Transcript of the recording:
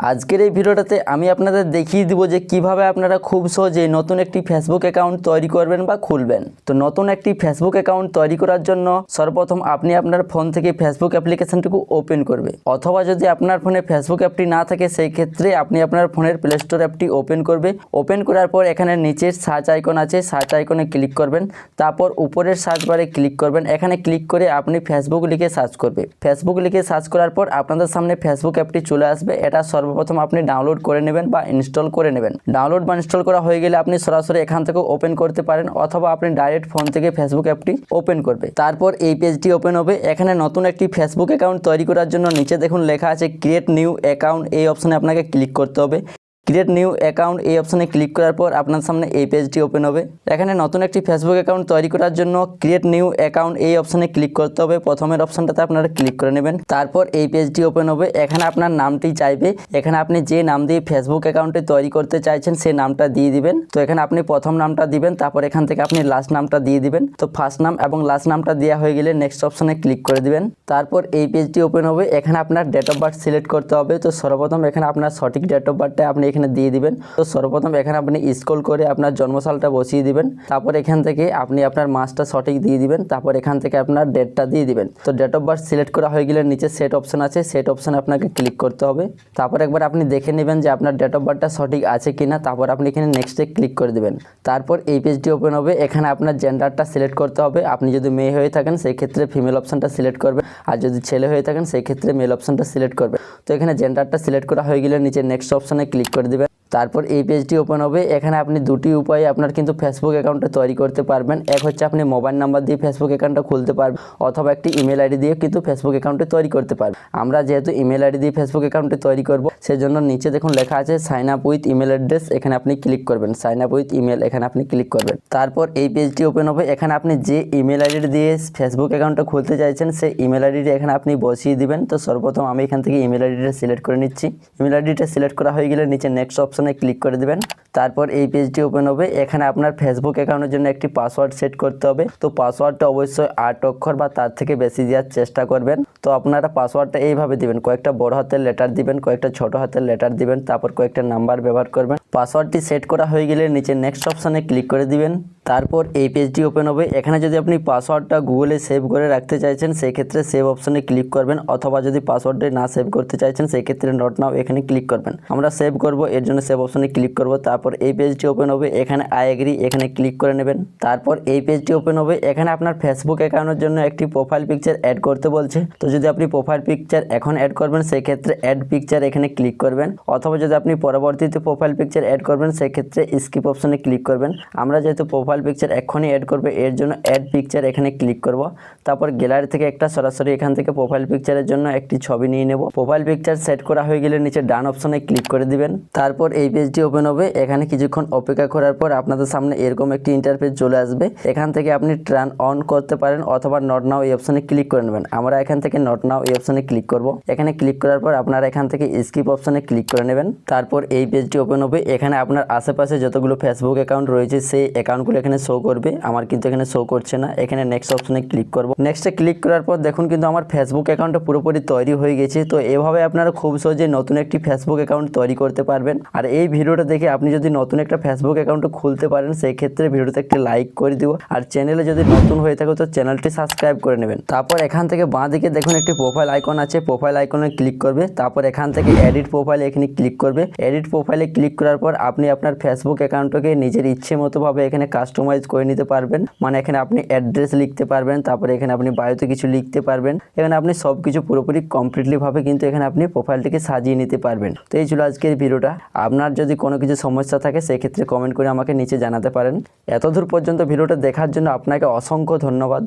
আজকের এই ভিডিওটাতে আমি আপনাদের দেখিয়ে দিব যে কীভাবে আপনারা খুব সহজেই নতুন একটি ফেসবুক অ্যাকাউন্ট তৈরি করবেন বা খুলবেন। তো নতুন একটি ফেসবুক অ্যাকাউন্ট তৈরি করার জন্য সর্বপ্রথম আপনি আপনার ফোন থেকে ফেসবুক অ্যাপ্লিকেশনটুকু ওপেন করবে। অথবা যদি আপনার ফোনে ফেসবুক অ্যাপটি না থাকে, সেই ক্ষেত্রে আপনি আপনার ফোনের প্লে স্টোর অ্যাপটি ওপেন করবে। ওপেন করার পর এখানে নিচের সার্চ আইকন আছে সার্চ আইকনে ক্লিক করবেন। তারপর উপরের সার্চ বারে ক্লিক করবেন। এখানে ক্লিক করে আপনি ফেসবুক লিখে সার্চ করবে। ফেসবুক লিখে সার্চ করার পর আপনাদের সামনে ফেসবুক অ্যাপটি চলে আসবে। এটা সর্বপ্রথম আপনি ডাউনলোড করে নেবেন বা ইনস্টল করে নেবেন। ডাউনলোড বা ইনস্টল করা হয়ে গেলে আপনি সরাসরি এখান থেকে ওপেন করতে পারেন অথবা আপনি ডাইরেক্ট ফোন থেকে ফেসবুক অ্যাপটি ওপেন করবে। তারপর এই পেজটি ওপেন হবে। এখানে নতুন একটি ফেসবুক অ্যাকাউন্ট তৈরি করার জন্য নিচে দেখুন লেখা আছে ক্রিয়েট নিউ অ্যাকাউন্ট এই অপশনে আপনাকে ক্লিক করতে হবে। ক্রিয়েট নিউ অ্যাকাউন্ট এই অপশানে ক্লিক করার পর আপনার সামনে এই পেজটি ওপেন হবে। এখানে নতুন একটি ফেসবুক অ্যাকাউন্ট তৈরি করার জন্য ক্রিয়েট নিউ অ্যাকাউন্ট এই অপশানে ক্লিক করতে হবে। প্রথমের অপশনটাতে আপনারা ক্লিক করে নেবেন। তারপর এই পেজটি ওপেন হবে। এখানে আপনার নামটি চাইবে। এখানে আপনি যে নাম দিয়ে ফেসবুক অ্যাকাউন্টে তৈরি করতে চাইছেন সেই নামটা দিয়ে দিবেন। তো এখানে আপনি প্রথম নামটা দিবেন, তারপর এখান থেকে আপনি লাস্ট নামটা দিয়ে দিবেন। তো ফার্স্ট নাম এবং লাস্ট নামটা দেওয়া হয়ে গেলে নেক্সট অপশানে ক্লিক করে দিবেন। তারপর এই পেজটি ওপেন হবে। এখানে আপনার ডেট অফ বার্থ সিলেক্ট করতে হবে। তো সর্বপ্রথম এখানে আপনার সঠিক ডেট অফ বার্থটা আপনি এখানে দিয়ে দিবেন। তো সর্বপ্রথম এখানে আপনি স্ক্রল করে আপনার জন্মসালটা বসিয়ে দিবেন। তারপর এখান থেকে আপনি আপনার মাসটা সঠিক দিয়ে দিবেন। তারপর এখান থেকে আপনার ডেটটা দিয়ে দিবেন। তো ডেট অফ বার্থ সিলেক্ট করা হয়ে গেলে নিচে সেট অপশন আছে। সেট অপশনে আপনাকে ক্লিক করতে হবে। তারপর একবার আপনি দেখে নেবেন যে আপনার ডেট অফ বার্থটা সঠিক আছে কিনা। তারপর আপনি এখানে নেক্সটে ক্লিক করে দেবেন। তারপর এই পেজটি ওপেন হবে। এখানে আপনার জেন্ডারটা সিলেক্ট করতে হবে। আপনি যদি মেয়ে হয়ে থাকেন সেই ক্ষেত্রে ফিমেল অপশনটা সিলেক্ট করবেন। আর যদি ছেলে হয়ে থাকেন সেই ক্ষেত্রে মেল অপশনটা সিলেক্ট করবে তো এখানে জেন্ডারটা সিলেক্ট করা হয়ে গেলে নিচে নেক্সট অপশনে ক্লিক করে দেবেন তারপর এই পেজটি ওপেন হবে। এখানে আপনি দুটি উপায়ে আপনার কিন্তু ফেসবুক অ্যাকাউন্টটা তৈরি করতে পারবেন। এক হচ্ছে আপনি মোবাইল নাম্বার দিয়ে ফেসবুক অ্যাকাউন্টটা খুলতে পারবেন, অথবা একটি ইমেল আইডি দিয়ে কিন্তু ফেসবুক অ্যাকাউন্টে তৈরি করতে পারবেন। আমরা যেহেতু ইমেল আইডি দিয়ে ফেসবুক অ্যাকাউন্টে তৈরি করব, সেজন্য নিচে দেখুন লেখা আছে sign up with email address এখানে আপনি ক্লিক করবেন। সাইন আপ উইথ ইমেল এখানে আপনি ক্লিক করবেন। তারপর এই পেজটি ওপেন হবে। এখানে আপনি যে ইমেল আইডি দিয়ে ফেসবুক অ্যাকাউন্টটা খুলতে চাইছেন, সেই ইমেল আইডিটা এখানে আপনি বসিয়ে দিবেন। তো সর্বপ্রথম আমি এখান থেকে ইমেল আইডিটা সিলেক্ট করে নিচ্ছি। ইমেল আইডিটা সিলেক্ট করা হয়ে গেলে নিচে নেক্সট অপশনে ক্লিক করে দেবেন। তারপর এই পেজটি ওপেন হবে। এখানে আপনার ফেসবুক অ্যাকাউন্টের জন্য একটি পাসওয়ার্ড সেট করতে হবে। তো পাসওয়ার্ডটা অবশ্যই আট অক্ষর বা তার থেকে বেশি দেওয়ার চেষ্টা করবেন। তো আপনারা পাসওয়ার্ডটা এইভাবে দিবেন। কয়েকটা বড় হাতের লেটার দিবেন, কয়েকটা ছোট হাতের লেটার দিবেন, তারপর কয়েকটা নাম্বার ব্যবহার করবেন। পাসওয়ার্ডটি সেট করা হয়ে গেলে নিচে নেক্সট অপশানে ক্লিক করে দিবেন। তারপর এই পেজটি ওপেন হবে। এখানে যদি আপনি পাসওয়ার্ডটা গুগলে সেভ করে রাখতে চাইছেন সেই ক্ষেত্রে সেভ অপশনে ক্লিক করবেন। অথবা যদি পাসওয়ার্ডটা না সেভ করতে চাইছেন সেই ক্ষেত্রে নট নাও এখানে ক্লিক করবেন। আমরা সেভ করব, এর জন্য সেভ অপশনে ক্লিক করব। তারপর এই পেজটি ওপেন হবে, এখানে আই এগ্রি এখানে ক্লিক করে নেবেন। তারপর এই পেজটি ওপেন হবে, এখানে আপনার ফেসবুক অ্যাকাউন্টের জন্য একটি প্রোফাইল পিকচার অ্যাড করতে বলছে। তো যদি আপনি প্রোফাইল পিকচার এখন অ্যাড করবেন সেই ক্ষেত্রে অ্যাড পিকচার এখানে ক্লিক করবেন। অথবা যদি আপনি পরবর্তীতে প্রোফাইল পিকচার অ্যাড করবেন, সেক্ষেত্রে স্কিপ অপশনে ক্লিক করবেন। আমরা যেহেতু প্রোফাইল পিকচার এখনই অ্যাড করবে, এর জন্য অ্যাড পিকচার এখানে ক্লিক করব। তারপর গ্যালারি থেকে একটা সরাসরি এখান থেকে প্রোফাইল পিকচারের জন্য একটি ছবি নিয়ে নেব। প্রোফাইল পিকচার সেট করা হয়ে গেলে নিচে ডান অপশনে ক্লিক করে দিবেন। তারপর এই পেজটি ওপেন হবে। এখানে কিছুক্ষণ অপেক্ষা করার পর আপনাদের সামনে এরকম একটি ইন্টারফেস চলে আসবে। এখান থেকে আপনি ট্রান অন করতে পারেন অথবা নট নাও এই অপশনে ক্লিক করে নেবেন। আমরা এখান থেকে নট নাও এই অপশনে ক্লিক করব। এখানে ক্লিক করার পর আপনারা এখান থেকে স্কিপ অপশনে ক্লিক করে নেবেন। তারপর এই পেজটি ওপেন হবে। এখানে আপনার আশেপাশে যতগুলো ফেসবুক অ্যাকাউন্ট রয়েছে, সেই অ্যাকাউন্টগুলো এখানে শো করবে, আমার কিন্তু এখানে শো করছে না। এখানে নেক্সট অপশনে ক্লিক করব। নেক্সটে ক্লিক করার পর দেখুন কিন্তু আমার ফেসবুক অ্যাকাউন্টটা পুরোপুরি তৈরি হয়ে গেছে। তো এভাবে আপনারা খুব সহজে নতুন একটি ফেসবুক অ্যাকাউন্ট তৈরি করতে পারবেন। আর এই ভিডিওটা দেখে আপনি যদি নতুন একটা ফেসবুক অ্যাকাউন্ট খুলতে পারেন সেই ক্ষেত্রে ভিডিওতে একটি লাইক করে দিব আর চ্যানেলে যদি নতুন হয়ে থাকে, তো চ্যানেলটি সাবস্ক্রাইব করে নেবেন। তারপর এখান থেকে বাঁ দিকে দেখুন একটি প্রোফাইল আইকন আছে। প্রোফাইল আইকনে ক্লিক করবে। তারপর এখান থেকে এডিট প্রোফাইল এখানে ক্লিক করবে। এডিট প্রোফাইলে ক্লিক করার পর আপনি আপনার ফেসবুক অ্যাকাউন্টকে নিজের ইচ্ছে মতোভাবে এখানে এখানে কাস্টমাইজ করে নিতে পারবেন। মানে এখানে আপনি অ্যাড্রেস লিখতে পারবেন, তারপরে এখানে আপনি বায়োতে কিছু লিখতে পারবেন। এখানে আপনি সব কিছু পুরোপুরি কমপ্লিটলিভাবে কিন্তু এখানে আপনি প্রোফাইলটিকে সাজিয়ে নিতে পারবেন। তো এই ছিল আজকের ভিডিওটা। আপনার যদি কোনো কিছু সমস্যা থাকে, সেক্ষেত্রে কমেন্ট করে আমাকে নিচে জানাতে পারেন। এতদূর পর্যন্ত ভিডিওটা দেখার জন্য আপনাকে অসংখ্য ধন্যবাদ।